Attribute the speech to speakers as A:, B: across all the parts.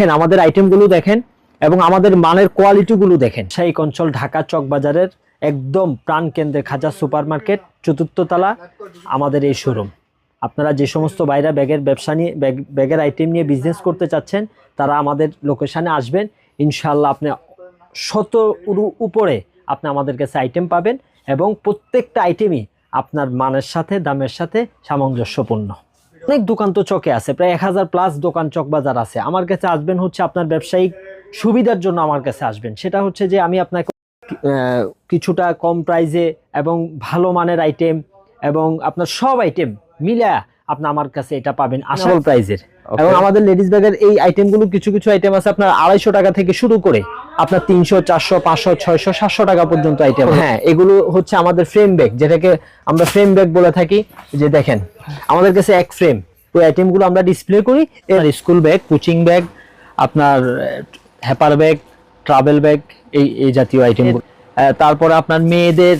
A: দেখেন, আমাদের আইটেমগুলো দেখেন এবং আমাদের মানের কোয়ালিটিগুলো দেখেন। সেই অঞ্চল ঢাকা চক বাজারের একদম প্রাণ কেন্দ্রে খাজা সুপার মার্কেট চতুর্থ তলা আমাদের এই শোরুম আপনারা যে সমস্ত বাইরা ব্যাগের ব্যবসা নিয়ে, ব্যাগ, ব্যাগের আইটেম নিয়ে বিজনেস করতে চাচ্ছেন, তারা আমাদের লোকেশানে আসবেন। ইনশাল্লাহ আপনি শত উপরে আপনি আমাদের কাছে আইটেম পাবেন এবং প্রত্যেকটা আইটেমই আপনার মানের সাথে, দামের সাথে সামঞ্জস্যপূর্ণ। অনেক দোকান তো চকে আছে প্রায় এক হাজার প্লাস দোকান চক বাজার আছে। আমার কাছে আসবেন হচ্ছে আপনার ব্যবসায়িক সুবিধার জন্য আমার কাছে আসবেন। সেটা হচ্ছে যে আমি আপনাকে কিছুটা কম প্রাইজে এবং ভালো মানের আইটেম এবং আপনার সব আইটেম মিলে আপনি আমার কাছে এটা পাবেন আসল প্রাইজের এবং আমাদের লেডিস ব্যাগের এই আইটেমগুলো কিছু কিছু আইটেম আছে আপনার আড়াইশো টাকা থেকে শুরু করে আপনার তিনশো চারশো পাঁচশো ছয়শো সাতশো টাকা পর্যন্ত আইটেম হ্যাঁ এগুলো হচ্ছে আমাদের ফ্রেম ব্যাগ যেটাকে আমরা ফ্রেম ব্যাগ বলে থাকি। যে দেখেন আমাদের কাছে এক ফ্রেম ওই আইটেমগুলো আমরা ডিসপ্লে করি। এর স্কুল ব্যাগ কোচিং ব্যাগ আপনার হ্যাপার ব্যাগ ট্রাভেল ব্যাগ এই এই জাতীয় আইটেমগুলো তারপরে আপনার মেয়েদের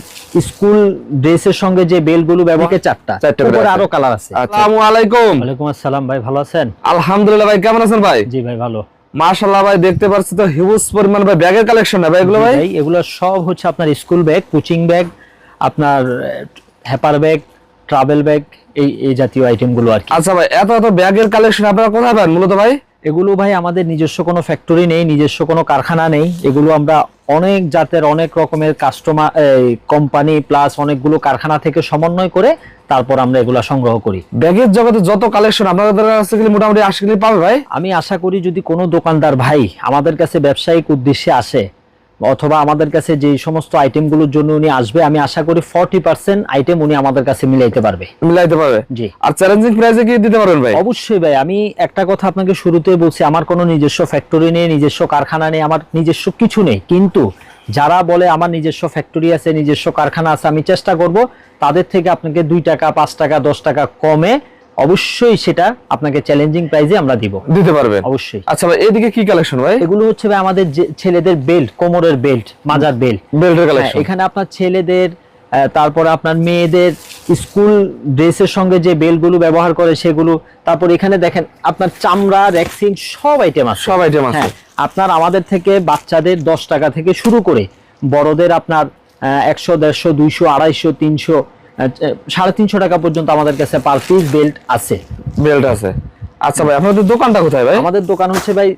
A: স্কুল ড্রেসের সঙ্গে যে বেলগুলো ব্যবহার চারটা।
B: চারটা করে
A: উপরে আরও কালার আছে।
B: আসসালামু আলাইকুম।
A: ওয়ালাইকুম আসসালাম ভাই ভালো আছেন?
B: আলহামদুলিল্লাহ ভাই কেমন আছেন ভাই?
A: জি ভাই ভালো।
B: মাশাআল্লাহ ভাই দেখতে পাচ্ছি তো হিউজ পরিমাণ ভাই ব্যাগের কালেকশন না ভাই এগুলো ভাই?
A: ভাই এগুলো সব হচ্ছে আপনার স্কুল ব্যাগ কোচিং ব্যাগ আপনার হ্যাপার ব্যাগ ট্রাভেল ব্যাগ এই এই জাতীয় আইটেমগুলো আর কি।
B: আচ্ছা ভাই এত এত ব্যাগের কালেকশন আপনারা কোথায় পান মূলত ভাই?
A: এগুলো ভাই আমাদের নিজস্ব কোনো ফ্যাক্টরি নেই নিজস্ব কোনো কারখানা নেই। এগুলো আমরা অনেক জাতের অনেক রকমের কাস্টমার কোম্পানি প্লাস অনেকগুলো কারখানা থেকে সমন্বয় করে তারপর আমরা এগুলো সংগ্রহ করি।
B: ব্যাগের জগতে যত কালেকশন আপনাদের কাছে গেলে মোটামুটি আসলে কিলো পাবে ভাই।
A: আমি আশা করি যদি কোনো দোকানদার ভাই আমাদের কাছে ব্যবসায়িক উদ্দেশ্যে আসে অথবা আমাদের কাছে যে সমস্ত আইটেমগুলোর জন্য উনি আসবে আমি আশা করি ফর্টি পার্সেন্ট আইটেম উনি আমাদের কাছে মিলাইতে পারবে।
B: মিলাইতে পারবে?
A: জি।
B: আর চ্যালেঞ্জিং প্রাইসে কি দিতে পারবেন ভাই?
A: অবশ্যই ভাই আমি একটা কথা আপনাকে শুরুতেই বলছি আমার কোনো নিজস্ব ফ্যাক্টরি নেই নিজস্ব কারখানা নেই আমার নিজস্ব কিছু নেই। কিন্তু যারা বলে আমার নিজস্ব ফ্যাক্টরি আছে নিজস্ব কারখানা আছে আমি চেষ্টা করব তাদের থেকে আপনাকে দুই টাকা পাঁচ টাকা দশ টাকা কমে অবশ্যই সেটা আপনাকে চ্যালেঞ্জিং প্রাইজে আমরা দিব।
B: দিতে পারবেন
A: অবশ্যই।
B: আচ্ছা ভাই এদিকে কি কালেকশন ভাই?
A: এগুলো হচ্ছে ভাই আমাদের যে ছেলেদের বেল্ট কোমরের বেল্ট মাজার বেল্ট
B: বেল্টের কালেকশন
A: এখানে আপনার ছেলেদের তারপরে আপনার মেয়েদের স্কুল ড্রেসের সঙ্গে যে বেলগুলো ব্যবহার করে সেগুলো তারপর এখানে দেখেন আপনার চামড়া ভ্যাকসিন সব আইটেম আছে।
B: সব আইটেম আছে।
A: হ্যাঁ আপনার আমাদের থেকে বাচ্চাদের দশ টাকা থেকে শুরু করে বড়দের আপনার একশো দেড়শো দুইশো আড়াইশো তিনশো সাড়ে তিনশো টাকা পর্যন্ত আমাদের কাছে পার পিস বেল্ট আছে।
B: বেল্ট আছে। আচ্ছা ভাই আপনাদের দোকানটা কোথায় ভাই?
A: আমাদের দোকান হচ্ছে ভাই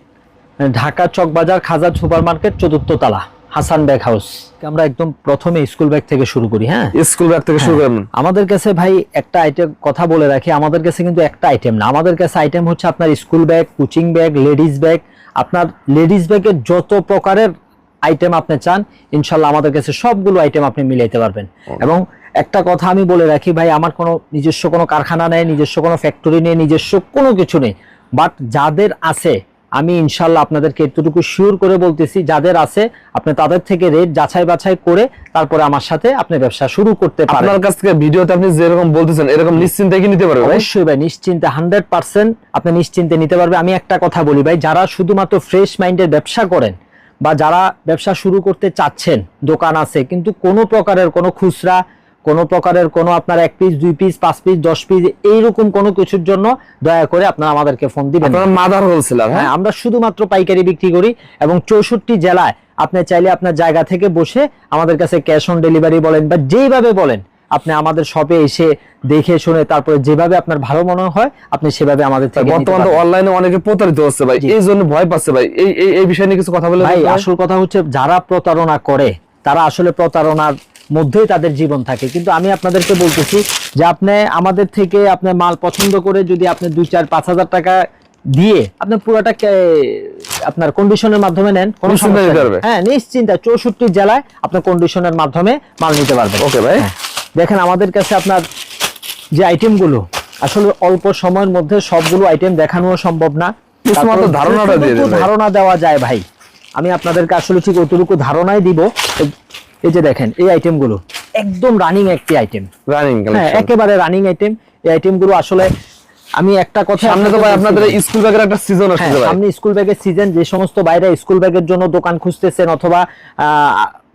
A: ঢাকা চকবাজার খাজা সুপার মার্কেট চতুর্থ তলা হাসান ব্যাগ হাউস। আমরা একদম প্রথমে স্কুল ব্যাগ থেকে শুরু করি হ্যাঁ?
B: স্কুল ব্যাগ থেকে শুরু করেন।
A: আমাদের কাছে ভাই একটা আইটেম কথা বলে রাখি আমাদের কাছে কিন্তু একটা আইটেম না। আমাদের কাছে আইটেম হচ্ছে আপনার school bag coaching bag ladies bag আপনার লেডিস ব্যাগের যত প্রকারের আইটেম আপনি চান ইনশাল্লাহ আমাদের কাছে সবগুলো আইটেম আপনি মিলাইতে পারবেন। এবং একটা কথা আমি বলে রাখি ভাই আমার কোনো নিজস্ব কোনো কারখানা নেই নিজস্ব কোনো ফ্যাক্টরি নেই নিজস্ব কোনো কিছু নেই। বাট যাদের আছে আমি ইনশাল্লাহ আপনাদেরকে এতটুকু শিওর করে বলতেছি যাদের আছে আপনি তাদের থেকে রেট যাচাই বাছাই করে তারপরে আমার সাথে আপনি ব্যবসা শুরু করতে পারেন।
B: আপনার কাছ থেকে ভিডিওতে আপনি যেরকম বলতেছেন এরকম নিশ্চিন্তে কি নিতে পারবেন ভাই?
A: অবশ্যই ভাই নিশ্চিন্তে হান্ড্রেড পার্সেন্ট আপনি নিশ্চিন্তে নিতে পারবে। আমি একটা কথা বলি ভাই যারা শুধুমাত্র ফ্রেশ মাইন্ডের ব্যবসা করেন বা যারা ব্যবসা শুরু করতে চাচ্ছেন দোকান আছে কিন্তু কোনো প্রকারের কোনো খুচরা কোনো প্রকারের কোনো আপনার এক পিস দুই পিস পাঁচ পিস দশ পিস এইরকম কোনো কিছুর জন্য দয়া করে আপনারা আমাদেরকে ফোন দিবেন
B: মাদার হোলসেলার
A: হ্যাঁ
B: হ্যাঁ
A: আমরা শুধুমাত্র পাইকারি বিক্রি করি এবং চৌষট্টি জেলায় আপনি চাইলে আপনার জায়গা থেকে বসে আমাদের কাছে ক্যাশ অন ডেলিভারি বলেন বা যেইভাবে বলেন আপনি আমাদের শপে এসে দেখে শুনে তারপরে যেভাবে আপনার ভালো মনে হয় আপনি সেভাবে আমাদের থেকে
B: বর্তমানে অনলাইনে অনেকে প্রতারিত হচ্ছে ভাই। এই জন্য ভয় পাচ্ছে ভাই এই এই বিষয় নিয়ে কিছু কথা বলে
A: ভাই। আসল কথা হচ্ছে যারা প্রতারণা করে তারা আসলে প্রতারণার মধ্যেই তাদের জীবন থাকে কিন্তু আমি আপনাদেরকে বলতেছি যে আপনি আমাদের থেকে আপনার মাল পছন্দ করে যদি আপনি দুই চার পাঁচ হাজার টাকা দিয়ে আপনি পুরোটা আপনার কন্ডিশনের মাধ্যমে নেন কোনো সমস্যা। হ্যাঁ নিশ্চিন্তা চৌষট্টি জেলায় আপনার কন্ডিশনের মাধ্যমে মাল নিতে পারবেন
B: ওকে ভাই
A: হ্যাঁ। দেখেন আমাদের কাছে আপনার যে আইটেমগুলো আসলে অল্প সময়ের মধ্যে সবগুলো আইটেম দেখানো সম্ভব না। ধারণা দেওয়া যায় ভাই আমি আপনাদেরকে আসলে ঠিক অতটুকু ধারণাই দিব। এই- যে দেখেন এই আইটেমগুলো একদম রানিং একটি আইটেম
B: রানিং
A: হ্যাঁ একেবারে রানিং আইটেম এই আইটেমগুলো আসলে আমি একটা কথা
B: সামনে তো ভাই আপনাদের স্কুল ব্যাগের একটা সিজন
A: হ্যাঁ,
B: আসছে ভাই।
A: সামনে স্কুল ব্যাগের সিজন যে সমস্ত বাইরে স্কুল ব্যাগের জন্য দোকান খুঁজতেছেন অথবা আহ,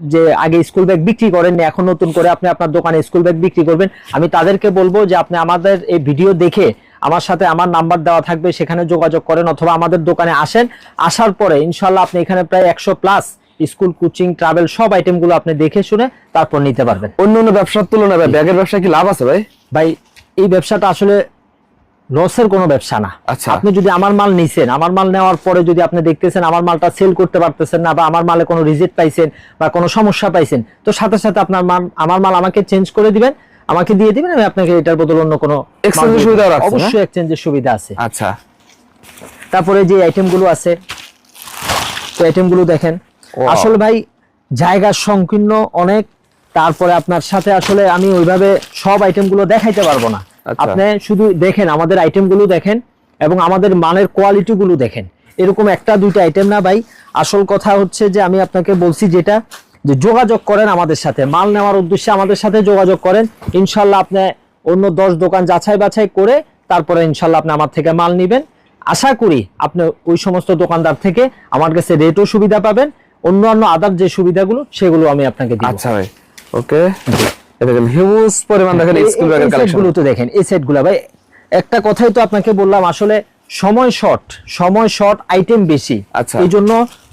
A: যে আগে স্কুল ব্যাগ বিক্রি করেননি এখন নতুন করে আপনি আপনার দোকানে স্কুল ব্যাগ বিক্রি করবেন। আমি তাদেরকে বলব যে আপনি আমাদের এই ভিডিও দেখে আমার সাথে আমার নাম্বার দেওয়া থাকবে সেখানে যোগাযোগ করেন অথবা আমাদের দোকানে আসেন। আসার পরে ইনশাল্লাহ আপনি এখানে প্রায় একশো প্লাস স্কুল কোচিং ট্রাভেল সব আইটেমগুলো আপনি দেখে শুনে তারপর নিতে পারবেন।
B: অন্য অন্য ব্যবসার তুলনায় ব্যাগের ব্যবসায় কি লাভ আছে ভাই?
A: ভাই এই ব্যবসাটা আসলে লসের কোনো ব্যবসা না
B: আচ্ছা।
A: আপনি যদি আমার মাল নিছেন আমার মাল নেওয়ার পরে যদি আপনি দেখতেছেন আমার মালটা সেল করতে পারতেছেন না বা আমার মালে কোনো রিজেক্ট পাইছেন বা কোনো সমস্যা পাইছেন তো সাথে সাথে আপনার মাল আমার মাল আমাকে চেঞ্জ করে দিবেন আমাকে দিয়ে দিবেন আমি আপনাকে এটার বদল অন্য কোনো
B: এর
A: দিয়ে
B: সুবিধাও
A: দিবো। অবশ্যই এক্সচেঞ্জের সুবিধা আছে
B: আচ্ছা
A: তারপরে যে আইটেমগুলো আছে তো আইটেমগুলো দেখেন আসলে ভাই জায়গা সংকীর্ণ অনেক তারপরে আপনার সাথে আসলে আমি ওইভাবে সব আইটেমগুলো দেখাইতে পারব না। আপনি শুধু দেখেন আমাদের আইটেমগুলো দেখেন এবং আমাদের মানের কোয়ালিটিগুলো দেখেন। এরকম একটা দুইটা আইটেম না ভাই। আসল কথা হচ্ছে যে আমি আপনাকে বলছি যেটা যে যোগাযোগ করেন আমাদের সাথে। মাল নেওয়ার উদ্দেশ্যে আমাদের সাথে যোগাযোগ করেন। ইনশাল্লাহ আপনি অন্য দশ দোকান যাচাই বাছাই করে তারপরে ইনশাল্লাহ আপনি আমার থেকে মাল নেবেন। আশা করি আপনি ওই সমস্ত দোকানদার থেকে আমার কাছে রেটও সুবিধা পাবেন। অন্যান্য আদার যে সুবিধাগুলো সেগুলো আমি আপনাকে দিব।
B: আচ্ছা ভাই। ওকে দেখেন হিউজ পরিমাণ দেখেন
A: এই-
B: স্কুল
A: এই-
B: ব্যাগের
A: এই
B: কালেকশন
A: সেটগুলো তো দেখেন এই সেটগুলো ভাই একটা কথাই তো আপনাকে বললাম আসলে সময় শর্ট সময় শর্ট আইটেম বেশি।
B: আচ্ছা।
A: এই জন্য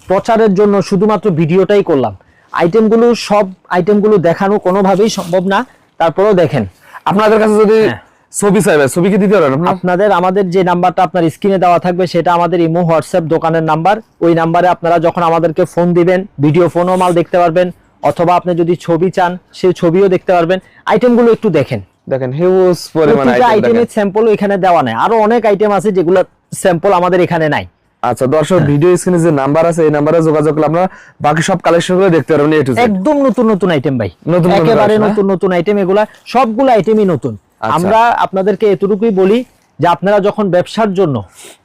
A: প্রচারের জন্য শুধুমাত্র ভিডিওটাই করলাম। আইটেমগুলো সব আইটেমগুলো দেখানো কোনোভাবেই সম্ভব না তারপরেও দেখেন।
B: আপনাদের কাছে যদি
A: হ্যাঁ।
B: ছবি চাই ভাই ছবি কি দিতে পারেন
A: আপনাদের আমাদের যে নাম্বারটা আপনার স্ক্রিনে দেওয়া থাকবে সেটা আমাদের ইমো হোয়াটসঅ্যাপ দোকানের নাম্বার। ওই নাম্বারে আপনারা যখন আমাদেরকে ফোন দিবেন ভিডিও ফোনও মাল দেখতে পারবেন। অথবা আপনি যদি ছবি চান সেই ছবিও দেখতে পারবেন। আইটেমগুলো একটু দেখেন।
B: দেখেন হিউজ পরিমাণ
A: আইটেমের স্যাম্পল এখানে দেওয়া নাই। আরও অনেক আইটেম আছে যেগুলো স্যাম্পল আমাদের এখানে নাই।
B: আচ্ছা দর্শক
A: হ্যাঁ।
B: ভিডিও স্ক্রিনে যে নাম্বার আছে এই নাম্বারে যোগাযোগ করলে আপনারা বাকি সব কালেকশনগুলো দেখতে পারবেন এ টু
A: একদম নতুন নতুন আইটেম ভাই।
B: নতুন
A: একেবারে নতুন নতুন আইটেম এগুলা সবগুলো আইটেমই নতুন।
B: আচ্ছা।
A: আমরা আপনাদেরকে এতটুকুই বলি যে আপনারা যখন ব্যবসার জন্য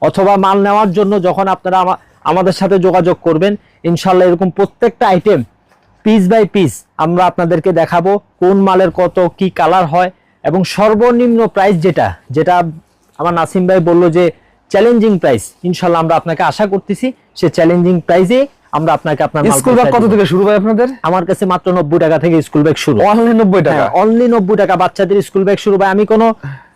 A: অথবা মাল নেওয়ার জন্য যখন আপনারা আমাদের সাথে যোগাযোগ করবেন ইনশাল্লাহ এরকম প্রত্যেকটা আইটেম পিস বাই পিস আমরা আপনাদেরকে দেখাবো কোন মালের কত কি কালার হয় এবং সর্বনিম্ন প্রাইস যেটা যেটা আমার নাসিম ভাই বলল যে চ্যালেঞ্জিং প্রাইস ইনশাল্লাহ আমরা আপনাকে আশা করতেছি সে চ্যালেঞ্জিং প্রাইসে আমরা আপনাকে আপনার
B: স্কুল ব্যাগ কত থেকে শুরু হয় আপনাদের?
A: আমার কাছে মাত্র নব্বই টাকা থেকে স্কুল ব্যাগ শুরু।
B: অনলি নব্বই টাকা।
A: অনলি নব্বই টাকা। বাচ্চাদের স্কুল ব্যাগ শুরু। হয় আমি কোনো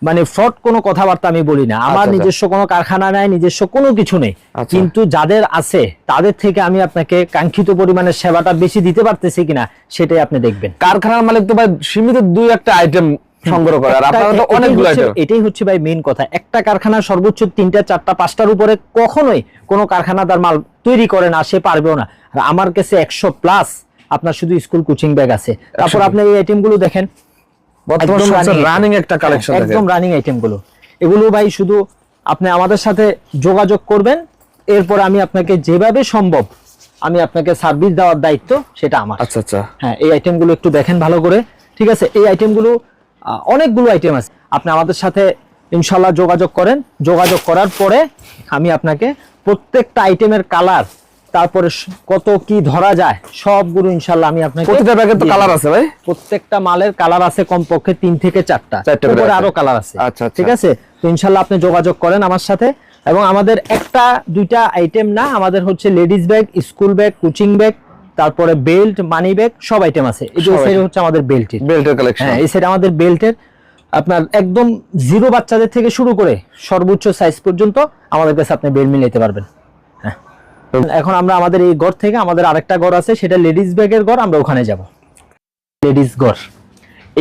A: মানে ফ্রড কোনো কথাবার্তা আমি বলি না। আমার
B: আচ্ছা, আচ্ছা।
A: নিজস্ব কোনো কারখানা নাই নিজস্ব কোনো কিছু নেই।
B: আচ্ছা।
A: কিন্তু যাদের আছে তাদের থেকে আমি আপনাকে কাঙ্ক্ষিত পরিমাণের সেবাটা বেশি দিতে পারতেছি কিনা সেটাই আপনি দেখবেন।
B: কারখানার মালিক তো ভাই সীমিত দুই একটা আইটেম সংগ্রহ করে আর আপনারা তো
A: এটাই
B: অনেকগুলো
A: হচ্ছে- এটাই হচ্ছে ভাই মেইন কথা। একটা কারখানা সর্বোচ্চ তিনটা চারটা পাঁচটার উপরে কখনোই কোনো কারখানা তার মাল তৈরি করে না সে পারবেও না। আর আমার কাছে একশো প্লাস আপনার শুধু স্কুল কোচিং ব্যাগ আছে। তারপর আপনি এই আইটেমগুলো দেখেন
B: রানিং একটা কালেকশন
A: একদম রানিং আইটেমগুলো। এগুলো ভাই শুধু আপনি আমাদের সাথে যোগাযোগ করবেন এরপর আমি আপনাকে যেভাবে সম্ভব আমি আপনাকে সার্ভিস দেওয়ার দায়িত্ব সেটা আমার।
B: আচ্ছা আচ্ছা।
A: হ্যাঁ এই আইটেমগুলো একটু দেখেন ভালো করে। ঠিক আছে? এই আইটেমগুলো আহ, অনেকগুলো আইটেম আছে। আপনি আমাদের সাথে ইনশাল্লাহ যোগাযোগ করেন। যোগাযোগ করার পরে আমি আপনাকে প্রত্যেকটা আইটেমের কালার তারপরে কত কি ধরা যায় সবগুলো ইনশাল্লাহ আমি আপনাকে
B: প্রতিটা ব্যাগের তো কালার আছে ভাই?
A: প্রত্যেকটা মালের কালার আছে কমপক্ষে তিন থেকে চারটা। উপরে আরও কালার আছে।
B: আচ্ছা, আচ্ছা।
A: ঠিক আছে? তো ইনশাল্লাহ আপনি যোগাযোগ করেন আমার সাথে। এবং আমাদের একটা দুইটা আইটেম না আমাদের হচ্ছে ladies bag school bag coaching bag তারপরে বেল্ট মানি ব্যাগ সব আইটেম আছে। এই যে। হচ্ছে আমাদের বেল্টের
B: বেল্টের কালেকশন
A: হ্যাঁ এই সাইড আমাদের বেল্টের আপনার একদম জিরো বাচ্চাদের থেকে শুরু করে সর্বোচ্চ সাইজ পর্যন্ত আমাদের কাছে আপনি বেল্ট মিলাইতে পারবেন। এখন আমরা আমাদের এই ঘর থেকে আমাদের আরেকটা ঘর আছে সেটা লেডিস ব্যাগের ঘর আমরা ওখানে যাব। লেডিস ঘর।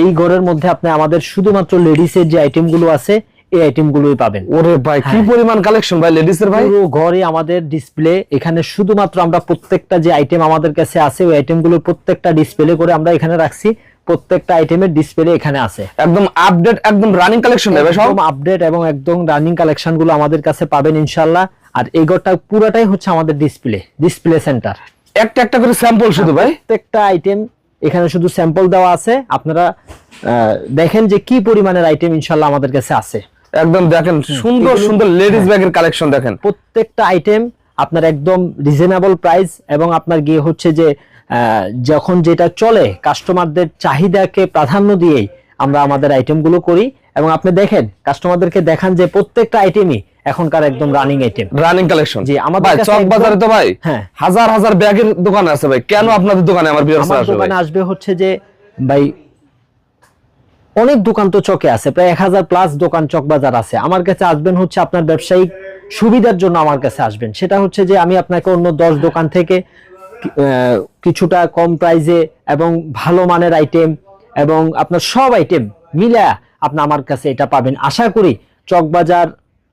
A: এই ঘরের মধ্যে আপনি আমাদের শুধুমাত্র লেডিসের যে আইটেমগুলো আছে এই আইটেমগুলোই পাবেন।
B: ওরে ভাই কি
A: হ্যাঁ।
B: পরিমাণ কালেকশন ভাই লেডিস এর ভাই?
A: পুরো ঘরে আমাদের ডিসপ্লে এখানে শুধুমাত্র আমরা প্রত্যেকটা যে আইটেম আমাদের কাছে আছে ওই আইটেমগুলো প্রত্যেকটা ডিসপ্লে করে আমরা এখানে রাখছি। প্রত্যেকটা আইটেমের ডিসপ্লে এখানে আছে।
B: একদম আপডেট একদম রানিং কালেকশন ভাই সব?
A: আপডেট এবং একদম রানিং কালেকশনগুলো আমাদের কাছে পাবেন ইনশাল্লাহ আর এই ঘরটা পুরোটাই হচ্ছে আমাদের ডিসপ্লে ডিসপ্লে সেন্টার
B: একটা একটা করে স্যাম্পল শুধু ভাই।
A: প্রত্যেকটা আইটেম এখানে শুধু স্যাম্পল দেওয়া আছে। আপনারা দেখেন যে কি পরিমাণের আইটেম ইনশাল্লাহ আমাদের কাছে আছে।
B: একদম দেখেন সুন্দর সুন্দর লেডিস ব্যাগের কালেকশন দেখেন।
A: প্রত্যেকটা আইটেম আপনার একদম রিজনেবল প্রাইস এবং আপনার গিয়ে হচ্ছে যে যখন যেটা চলে কাস্টমারদের চাহিদাকে প্রাধান্য দিয়েই আমরা আমাদের আইটেমগুলো করি। এবং আপনি দেখেন কাস্টমারদেরকে দেখান যে প্রত্যেকটা আইটেমই এখনকার একদম রানিং আইটেম
B: রানিং কালেকশন
A: জি, আমাদের
B: ভাই চক বাজারে তো ভাই
A: হ্যাঁ।
B: হাজার হাজার ব্যাগের দোকান আছে ভাই। কেন আপনাদের দোকানে আমার বিয়ার আসবে
A: দোকানে আসবে হচ্ছে যে ভাই অনেক দোকান তো চকে আছে প্রায় এক হাজার প্লাস দোকান চক বাজার আছে। আমার কাছে আসবেন হচ্ছে আপনার ব্যবসায়িক সুবিধার জন্য আমার কাছে আসবেন। সেটা হচ্ছে যে আমি আপনাকে অন্য দশ দোকান থেকে কিছুটা কম প্রাইজে এবং ভালো মানের আইটেম এবং আপনার সব আইটেম মিলা আপনি আমার কাছে এটা পাবেন। আশা করি চকবাজার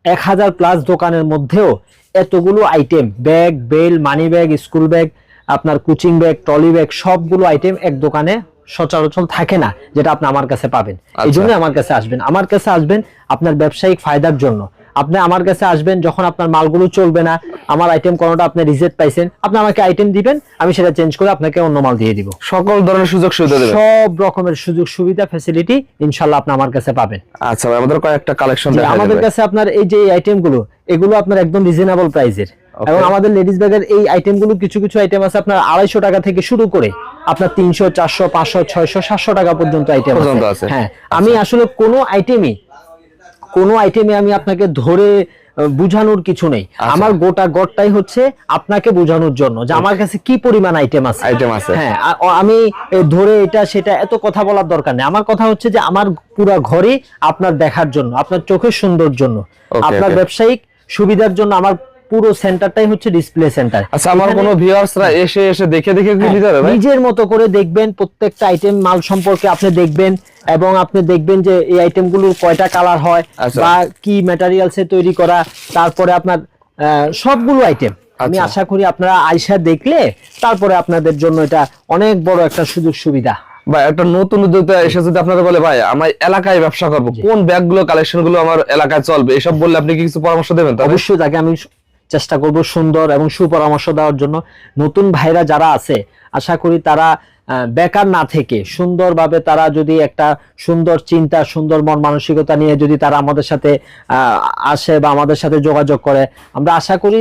A: এক হাজার প্লাস দোকানের মধ্যেও এতগুলো item bag belt money bag school bag আপনার কোচিং ব্যাগ ট্রলি ব্যাগ সবগুলো আইটেম এক দোকানে সচরাচর থাকে না যেটা আপনি আমার কাছে পাবেন। এই
B: আচ্ছা।
A: জন্য আমার কাছে আসবেন। আমার কাছে আসবেন আপনার ব্যবসায়িক ফায়দার জন্য। আপনি আমার কাছে আসবেন যখন আপনার মালগুলো চলবে না আমার আইটেম কোনোটা আপনি রিজেক্ট পাইছেন আপনি আমাকে আইটেম দিবেন আমি সেটা চেঞ্জ করে আপনাকে অন্য মাল দিয়ে দিব।
B: সকল ধরনের সুযোগ সুবিধা দেবেন।
A: সব রকমের সুযোগ সুবিধা ফ্যাসিলিটি ইনশাল্লাহ আপনি আমার কাছে পাবেন।
B: আচ্ছা আমাদের কয়েকটা কালেকশন
A: আমাদের কাছে আপনার এই যে আইটেমগুলো এগুলো আপনার একদম রিজনেবল প্রাইসের এবং আমাদের লেডিস ব্যাগের এই আইটেমগুলো কিছু কিছু আইটেম আছে আপনার আড়াইশো টাকা থেকে শুরু করে আপনার তিনশো চারশো পাঁচশো ছয়শো সাতশো টাকা পর্যন্ত আইটেম
B: আছে।
A: হ্যাঁ আমি আসলে কোনো আইটেমই কোনো আইটেমে আমি আপনাকে ধরে বুঝানোর কিছু নেই।
B: আচ্ছা।
A: আমার গোটা গড়টাই হচ্ছে আপনাকে বোঝানোর জন্য যে আমার কাছে কি পরিমাণ আইটেম আছে।
B: আইটেম আছে।
A: হ্যাঁ আমি ধরে এটা সেটা এত কথা বলার দরকার নেই। আমার কথা হচ্ছে যে আমার পুরো ঘরে আপনার দেখার জন্য আপনার চোখের সুন্দর জন্য। আপনার ব্যবসায়িক সুবিধার জন্য আমার পুরো সেন্টারটাই হচ্ছে ডিসপ্লে সেন্টার
B: আচ্ছা আমার কোনো ভিউয়ার্সরা এসে এসে দেখে দেখে কি নিতে ভাই
A: নিজের মতো করে দেখবেন প্রত্যেকটা আইটেম মাল সম্পর্কে আপনি দেখবেন এবং আপনি দেখবেন যে এই আইটেমগুলোর কয়টা কালার হয়
B: আচ্ছা।
A: বা কি ম্যাটেরিয়ালসে তৈরি করা তারপরে আপনার সবগুলো আইটেম আমি
B: আচ্ছা।
A: আশা করি আপনারা আয়সা দেখলে তারপরে আপনাদের জন্য এটা অনেক বড় একটা সুযোগ সুবিধা।
B: ভাই একটা নতুন উদ্যোক্তা এসে যদি আপনাকে বলে ভাই আমার এলাকায় ব্যবসা করব কোন ব্যাগগুলো কালেকশনগুলো আমার এলাকায় চলবে? এসব বললে আপনি কি কিছু পরামর্শ দেবেন
A: অবশ্যই তাকে আমি চেষ্টা করব সুন্দর এবং সুপরামর্শ দেওয়ার জন্য। নতুন ভাইরা যারা আছে, আশা করি তারা বেকার না থেকে সুন্দরভাবে তারা যদি একটা সুন্দর চিন্তা, সুন্দর মন মানসিকতা নিয়ে যদি তারা আমাদের সাথে আসে বা আমাদের সাথে যোগাযোগ করে, আমরা আশা করি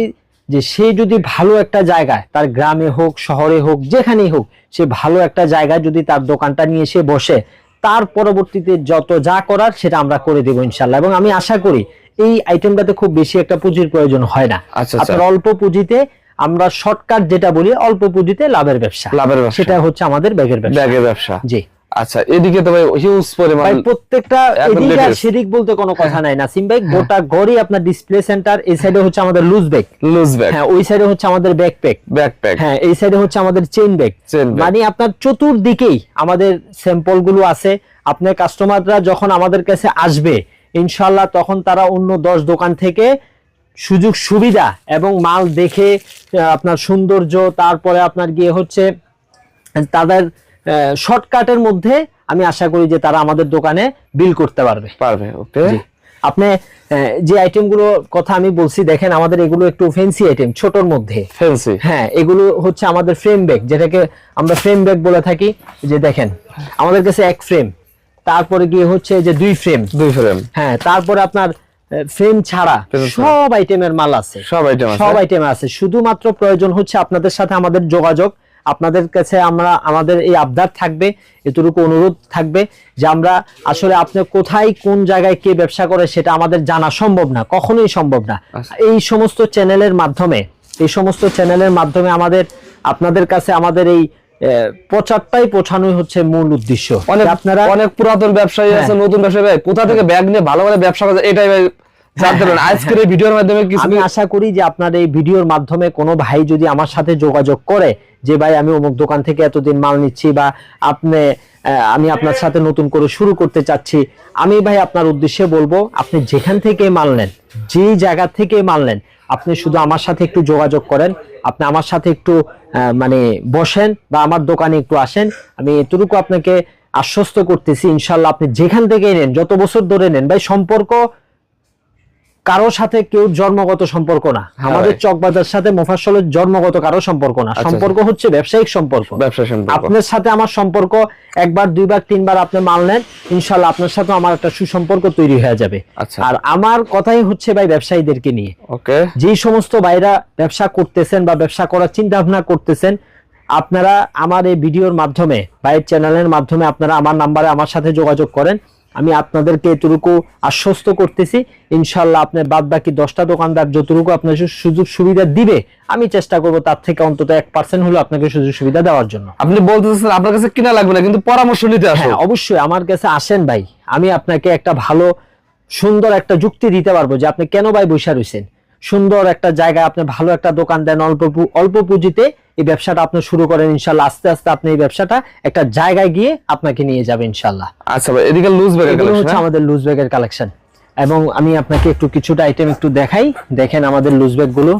A: যে সে যদি ভালো একটা জায়গায়, তার গ্রামে হোক, শহরে হোক, যেখানেই হোক, সে ভালো একটা জায়গায় যদি তার দোকানটা নিয়ে এসে বসে, তার পরবর্তীতে যত যা করার সেটা আমরা করে দেবো ইনশাল্লাহ। এবং আমি আশা করি এই আইটেমটাতে খুব বেশি একটা পুঁজির প্রয়োজন হয় না।
B: আচ্ছা, আচ্ছা।
A: আপনার অল্প পুঁজিতে আমরা শর্টকাট যেটা বলি অল্প পুঁজিতে লাভের ব্যবসা।
B: লাভের ব্যবসা।
A: সেটা হচ্ছে আমাদের ব্যাগের ব্যবসা।
B: ব্যাগের ব্যবসা।
A: জি।
B: আচ্ছা এদিকে তো ভাই হিউজ পরিমাণ
A: ভাই প্রত্যেকটা এদিক। সেদিক বলতে কোনো কথা নাই নাসিম ভাই। গোটা গড়ই আপনার ডিসপ্লে সেন্টার এই সাইডে হচ্ছে আমাদের লুজ ব্যাগ
B: লুজ ব্যাগ
A: হ্যাঁ ওই সাইডে হচ্ছে আমাদের ব্যাকপ্যাক
B: ব্যাকপ্যাক
A: হ্যাঁ এই সাইডে হচ্ছে আমাদের চেইন ব্যাগ। মানে আপনার চতুর্দিকেই আমাদের স্যাম্পলগুলো আছে। আপনার কাস্টমাররা যখন আমাদের কাছে আসবে ইনশাল্লাহ তখন তারা অন্য দশ দোকান থেকে সুযোগ সুবিধা এবং মাল দেখে আপনার সৌন্দর্য তারপরে আপনার গিয়ে হচ্ছে তাদের শর্টকাটের মধ্যে আমি আশা করি যে তারা আমাদের দোকানে বিল করতে পারবে।
B: পারবে ওকে?
A: আপনি যে আইটেমগুলো কথা আমি বলছি দেখেন আমাদের এগুলো একটু ফেন্সি আইটেম ছোটর মধ্যে।
B: ফ্যান্সি
A: হ্যাঁ এগুলো হচ্ছে আমাদের ফ্রেম ব্যাগ যেটাকে আমরা ফ্রেম ব্যাগ বলে থাকি। যে দেখেন আমাদের কাছে এক ফ্রেম তারপরে গিয়ে হচ্ছে যে দুই ফ্রেম
B: দুই ফ্রেম
A: হ্যাঁ তারপরে আপনার ফ্রেম ছাড়া সব আইটেমের মাল আছে।
B: সব আইটেম আছে।
A: সব আইটেম আছে। শুধুমাত্র প্রয়োজন হচ্ছে আপনাদের সাথে আমাদের যোগাযোগ। আপনাদের কাছে আমরা আমাদের এই আবদার থাকবে এতটুকু অনুরোধ থাকবে যে আমরা আসলে আপনি কোথায় কোন জায়গায় কে ব্যবসা করে সেটা আমাদের জানা সম্ভব না কখনোই সম্ভব না।
B: আচ্ছা।
A: এই সমস্ত চ্যানেলের মাধ্যমে এই সমস্ত চ্যানেলের মাধ্যমে আমাদের আপনাদের কাছে আমাদের এই প্রচারটাই পৌঁছানোই হচ্ছে মূল উদ্দেশ্য
B: অনেক
A: আপনারা
B: অনেক পুরাতন ব্যবসায়ী আছে
A: হ্যাঁ।
B: নতুন ব্যবসায়ী ভাই কোথা থেকে ব্যাগ নিয়ে ভালো ভালো ব্যবসা করে এটাই ভাই আজকের এই ভিডিওর মাধ্যমে কিছু
A: আমি আশা করি যে আপনার এই ভিডিওর মাধ্যমে কোনো ভাই যদি আমার সাথে যোগাযোগ করে যে ভাই আমি অমুক দোকান থেকে এতদিন মাল নিচ্ছি বা আপনি আমি আপনার সাথে নতুন করে শুরু করতে চাচ্ছি আমি ভাই আপনার উদ্দেশ্যে বলব আপনি যেখান থেকে মাল নেন যে জায়গা থেকে মাল নেন আপনি শুধু আমার সাথে একটু যোগাযোগ করেন, আপনি আমার সাথে একটু মানে বসেন বা আমার দোকানে একটু আসেন। আমি এতটুকু আপনাকে আশ্বস্ত করতেছি, ইনশাল্লাহ আপনি যেখান থেকে নেন, যত বছর ধরে নেন, ভাই সম্পর্ক কারও সাথে কেউ জন্মগত সম্পর্ক না।
B: হ্যাঁ
A: আমাদের চকবাজার সাথে মোফাসলের জন্মগত কারও সম্পর্ক না।
B: আচ্ছা,
A: সম্পর্ক হচ্ছে ব্যবসায়িক সম্পর্ক। আপনার সাথে আমার সম্পর্ক একবার দুইবার তিনবার আপনি মাল নেন ইনশাল্লাহ আপনার সাথে আমার একটা সুসম্পর্ক তৈরি হয়ে যাবে।
B: আচ্ছা।
A: আর আমার কথাই হচ্ছে ভাই ব্যবসায়ীদেরকে নিয়ে।
B: ওকে।
A: যেই সমস্ত ভাইরা ব্যবসা করতেছেন বা ব্যবসা করার চিন্তা ভাবনা করতেছেন আপনারা আমার এই ভিডিওর মাধ্যমে ভাইয়ের চ্যানেলের মাধ্যমে আপনারা আমার নাম্বারে আমার সাথে যোগাযোগ করেন। আমি আপনাদেরকে এতটুকু আশ্বস্ত করতেছি। ইনশাল্লাহ আপনার বাদ বাকি দশটা দোকানদার যতটুকু আপনার সুযোগ সুবিধা দিবে আমি চেষ্টা করব তার থেকে অন্তত এক পার্সেন্ট হলো আপনাকে সুযোগ সুবিধা দেওয়ার জন্য।
B: আপনি বলতেছেন আপনার কাছে কিনা লাগবে না কিন্তু পরামর্শ নিতে
A: হ্যাঁ অবশ্যই আমার কাছে আসেন ভাই। আমি আপনাকে একটা ভালো সুন্দর একটা যুক্তি দিতে পারব যে আপনি কেন ভাই বসে রয়েছেন সুন্দর একটা জায়গায় আপনি ভালো একটা দোকান দেন অল্প অল্প পুঁজিতে এই ব্যবসাটা আপনি শুরু করেন ইনশাল্লাহ আস্তে আস্তে আপনি এই ব্যবসাটা একটা জায়গায় গিয়ে আপনাকে নিয়ে যাবে ইনশাল্লাহ।
B: আচ্ছা ভাই এদিকে লুজ ব্যাগের
A: এগুলো হচ্ছে আমাদের লুজ ব্যাগের কালেকশন এবং আমি আপনাকে একটু কিছুটা আইটেম একটু দেখাই। দেখেন আমাদের লুজ ব্যাগগুলো।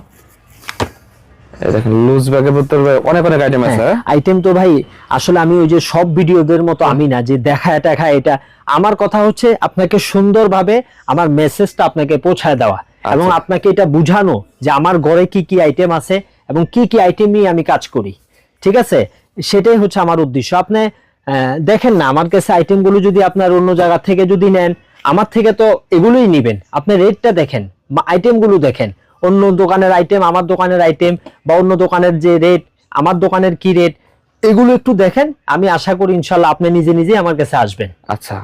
B: এই লুজ ব্যাগের ভিতরে অনেক অনেক আইটেম আছে হ্যাঁ?
A: আইটেম তো ভাই আসলে আমি ওই যে সব ভিডিওদের মতো আমি না যে দেখা দেখা এটা। আমার কথা হচ্ছে আপনাকে সুন্দরভাবে আমার মেসেজটা আপনাকে পৌঁছায় দেওয়া। এবং আপনাকে এটা বুঝানো যে আমার ঘরে কি কি আইটেম আছে এবং কি কি আইটেম নিয়ে আমি কাজ করি। ঠিক আছে? সেটাই হচ্ছে আমার উদ্দেশ্য। আপনি দেখেন না আমার কাছে আইটেমগুলো যদি আপনার অন্য জায়গা থেকে যদি নেন আমার থেকে তো এগুলোই নিবেন। আপনি রেটটা দেখেন আইটেমগুলো দেখেন। অন্য দোকানের আইটেম আমার দোকানের আইটেম বা অন্য দোকানের যে রেট আমার দোকানের কি রেট এগুলো একটু দেখেন। আমি আশা করি ইনশাল্লাহ আপনি নিজে নিজেই আমার কাছে আসবেন।
B: আচ্ছা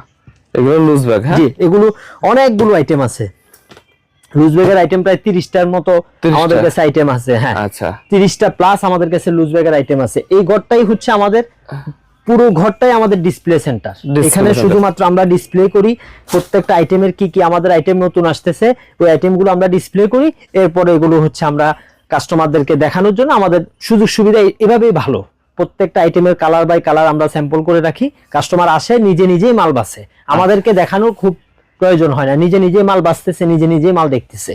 B: এগুলো লুজ ব্যাগ হ্যাঁ?
A: এগুলো অনেকগুলো আইটেম আছে। লুজ ব্যাগের আইটেম প্রায় তিরিশটার মতো আমাদের কাছে আইটেম আছে হ্যাঁ।
B: আচ্ছা।
A: তিরিশটা প্লাস আমাদের কাছে লুজ ব্যাগের আইটেম আছে। এই ঘরটাই হচ্ছে আমাদের পুরো ঘরটাই আমাদের ডিসপ্লে সেন্টার এখানে শুধুমাত্র আমরা ডিসপ্লে করি প্রত্যেকটা আইটেমের কি কি আমাদের আইটেম নতুন আসতেছে ওই আইটেমগুলো আমরা ডিসপ্লে করি এরপরে এগুলো হচ্ছে আমরা কাস্টমারদেরকে দেখানোর জন্য আমাদের সুযোগ সুবিধা এভাবেই ভালো। প্রত্যেকটা আইটেমের কালার বাই কালার আমরা স্যাম্পল করে রাখি কাস্টমার আসে নিজে নিজেই মাল বাসে আমাদেরকে দেখানোর খুব প্রয়োজন হয় না। নিজে নিজে মাল বাঁচতেছে নিজে নিজে মাল দেখতেছে।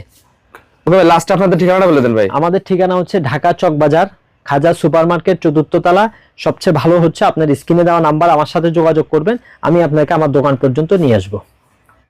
B: ভাই লাস্ট আপনাদের ঠিকানাটা বলে দেন ভাই।
A: আমাদের ঠিকানা হচ্ছে ঢাকা চক বাজার খাজা সুপার মার্কেট চতুর্থ তালা। সবচেয়ে ভালো হচ্ছে আপনার স্ক্রিনে দেওয়া নাম্বার আমার সাথে যোগাযোগ করবেন। আমি আপনাকে আমার দোকান পর্যন্ত নিয়ে আসব।